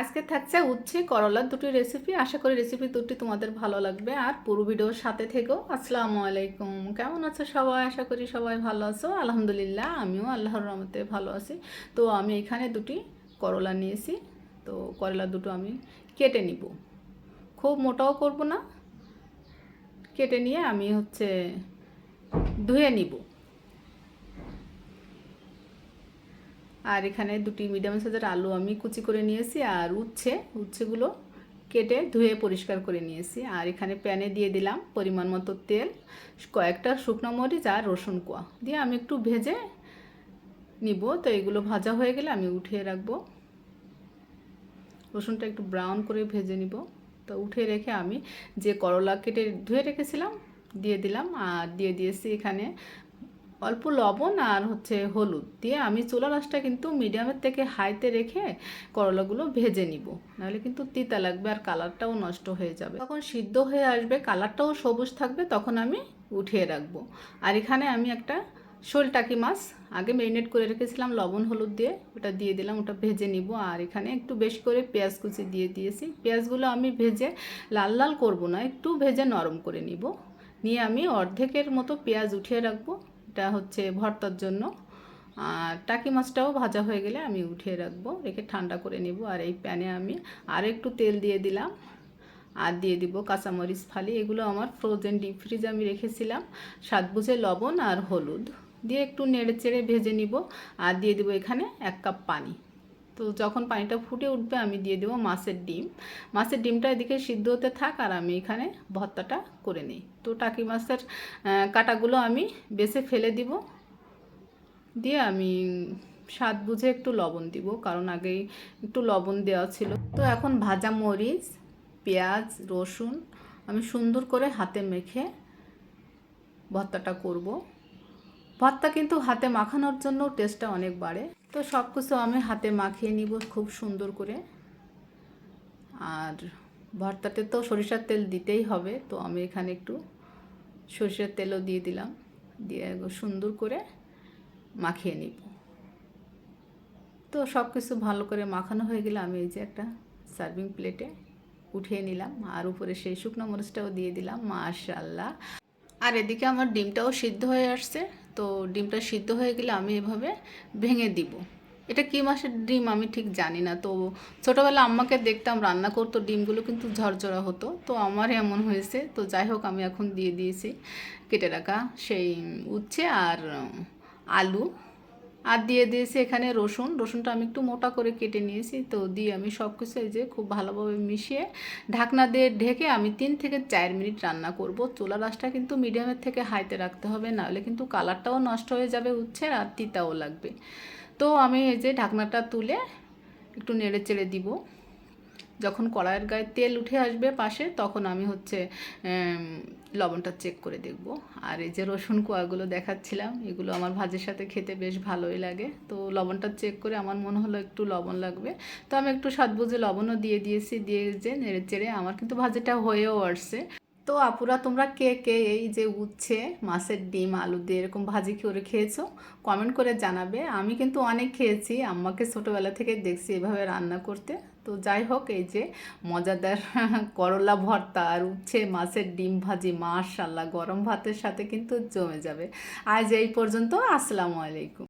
আজকে থাকছে উচ্ছে করলার দুটি রেসিপি আশা করি রেসিপি দুটি তোমাদের ভালো লাগবে। আর পুরো ভিডিওর সাথে থেকেও আসসালামু আলাইকুম। কেমন আছো সবাই? আশা করি সবাই ভালো আছো। আলহামদুলিল্লাহ, আমিও আল্লাহর রহমতে ভালো আছি। তো আমি এখানে দুটি করলা নিয়েছি। তো করলা দুটো আমি কেটে নিব। খুব মোটাও করব না। কেটে নিয়ে আমি হচ্ছে ধুয়ে নিব। আর এখানে দুটি মিডিয়াম সাইজের আলু আমি কুচি করে নিয়েছি আর উচ্ছে, উচ্ছেগুলো কেটে ধুয়ে পরিষ্কার করে নিয়েছি। আর এখানে প্যানে দিয়ে দিলাম পরিমাণ মতো তেল, কয়েকটা শুকনো মরিচ আর রসুন কোয়া। দিয়ে আমি একটু ভেজে নিব। তো এগুলো ভাজা হয়ে গেলে আমি উঠিয়ে রাখব। রসুনটা একটু ব্রাউন করে ভেজে নিব। তো উঠিয়ে রেখে আমি যে করলা কেটে ধুয়ে রেখেছিলাম, দিয়ে দিলাম। আর দিয়ে দিয়েছি এখানে অল্প লবণ আর হচ্ছে হলুদ দিয়ে আমি চুলা রাসটা কিন্তু মিডিয়ামের থেকে হাইতে রেখে করলাগুলো ভেজে নিব। নাহলে কিন্তু তিতা লাগবে আর কালারটাও নষ্ট হয়ে যাবে। তখন সিদ্ধ হয়ে আসবে, কালারটাও সবুজ থাকবে, তখন আমি উঠিয়ে রাখব। আর এখানে আমি একটা শোল টাকি মাছ আগে ম্যারিনেট করে রেখেছিলাম, লবণ, হলুদ দিয়ে ওটা দিয়ে দিলাম, ওটা ভেজে নিব। আর এখানে একটু বেশি করে পেঁয়াজ কুচি দিয়ে দিয়েছি। পেঁয়াজগুলো আমি ভেজে লাল লাল করব না, একটু ভেজে নরম করে নিব। নিয়ে আমি অর্ধেকের মতো পেঁয়াজ উঠিয়ে রাখব। এটা হচ্ছে ভর্তার জন্য। আর টাকি মাছটাও ভাজা হয়ে গেলে আমি উঠিয়ে রাখব, রেখে ঠান্ডা করে নেব। আর এই প্যানে আমি আর একটু তেল দিয়ে দিলাম। আর দিয়ে দিব কাঁচামরিচ, ফালি, এগুলো আমার ফ্রোজেন ডিপ ফ্রিজ আমি রেখেছিলাম। স্বাদ বুঝে লবণ আর হলুদ। দিয়ে একটু নেড়ে চেড়ে ভেজে নিব। আর দিয়ে দিব এখানে এক কাপ পানি। তো যখন পানিটা ফুটে উঠবে, আমি দিয়ে দেবো মাছের ডিম। মাছের ডিমটা এদিকে সিদ্ধ হতে থাক আর আমি এখানে ভর্তাটা করে নিই। তো টাকি মাছের কাটাগুলো আমি বেছে ফেলে দিব। দিয়ে আমি স্বাদ বুঝে একটু লবণ দিব, কারণ আগেই একটু লবণ দেওয়া ছিল। তো এখন ভাজা মরিচ, পেঁয়াজ, রসুন আমি সুন্দর করে হাতে মেখে ভর্তাটা করব। ভর্তা কিন্তু হাতে মাখানোর জন্য টেস্টটা অনেক বাড়ে। তো সব কিছু আমি হাতে মাখিয়ে নিব খুব সুন্দর করে। আর ভর্তাতে তো সরিষার তেল দিতেই হবে, তো আমি এখানে একটু সরিষার তেলও দিয়ে দিলাম, দিয়ে সুন্দর করে মাখিয়ে নিব। তো সব কিছু ভালো করে মাখানো হয়ে গেলে আমি এই যে একটা সার্ভিং প্লেটে উঠিয়ে নিলাম, আর উপরে সেই শুকনো মরিচটাও দিয়ে দিলাম মাশাল্লাহ আর এদিকে আমার ডিমটাও সিদ্ধ হয়ে আসছে। তো ডিমটা সিদ্ধ হয়ে গেলে আমি এভাবে ভেঙে দিব। এটা কী মাসের ডিম আমি ঠিক জানি না। তো ছোটোবেলা আম্মাকে দেখতাম রান্না করতো, ডিমগুলো কিন্তু ঝরঝরা হতো। তো আমার এমন হয়েছে। তো যাই হোক, আমি এখন দিয়ে দিয়েছি কেটে রাখা সেই উচ্ছে আর আলু। আর দিয়ে দিয়েছি এখানে রসুন। রসুনটা আমি একটু মোটা করে কেটে নিয়েছি। তো দিয়ে আমি সব কিছু এই যে খুব ভালোভাবে মিশিয়ে ঢাকনা দিয়ে ঢেকে আমি তিন থেকে চার মিনিট রান্না করব। চোলা রাসটা কিন্তু মিডিয়ামের থেকে হাইতে রাখতে হবে, নাহলে কিন্তু কালারটাও নষ্ট হয়ে যাবে উচ্ছে আর তিতাও লাগবে। তো আমি এই যে ঢাকনাটা তুলে একটু নেড়ে চেড়ে দিব। যখন কড়াইয়ের গায়ে তেল উঠে আসবে পাশে, তখন আমি হচ্ছে লবণটা চেক করে দেখব। আর এই যে রসুন কোয়াগুলো দেখাচ্ছিলাম, এগুলো আমার ভাজের সাথে খেতে বেশ ভালোই লাগে। তো লবণটা চেক করে আমার মনে হলো একটু লবণ লাগবে। তো আমি একটু স্বাদ বুঝে লবণও দিয়ে দিয়েছি, দিয়ে যে নেড়ে চেড়ে, আমার কিন্তু ভাজিটা হয়েও আসছে। তো আপুরা, তোমরা কে কে এই যে উচ্ছে, মাছের ডিম, আলু দিয়ে এরকম ভাজি করে খেয়েছো? কমেন্ট করে জানাবে। আমি কিন্তু অনেক খেয়েছি, আম্মাকে ছোটোবেলা থেকে দেখছি এভাবে রান্না করতে। তো যাই হোক, এই যে মজাদার করলা ভর্তা আর উচ্ছে, মাছের ডিম ভাজি মাশাল্লাহ গরম ভাতের সাথে কিন্তু জমে যাবে। আজ এই পর্যন্ত, আসসালামু আলাইকুম।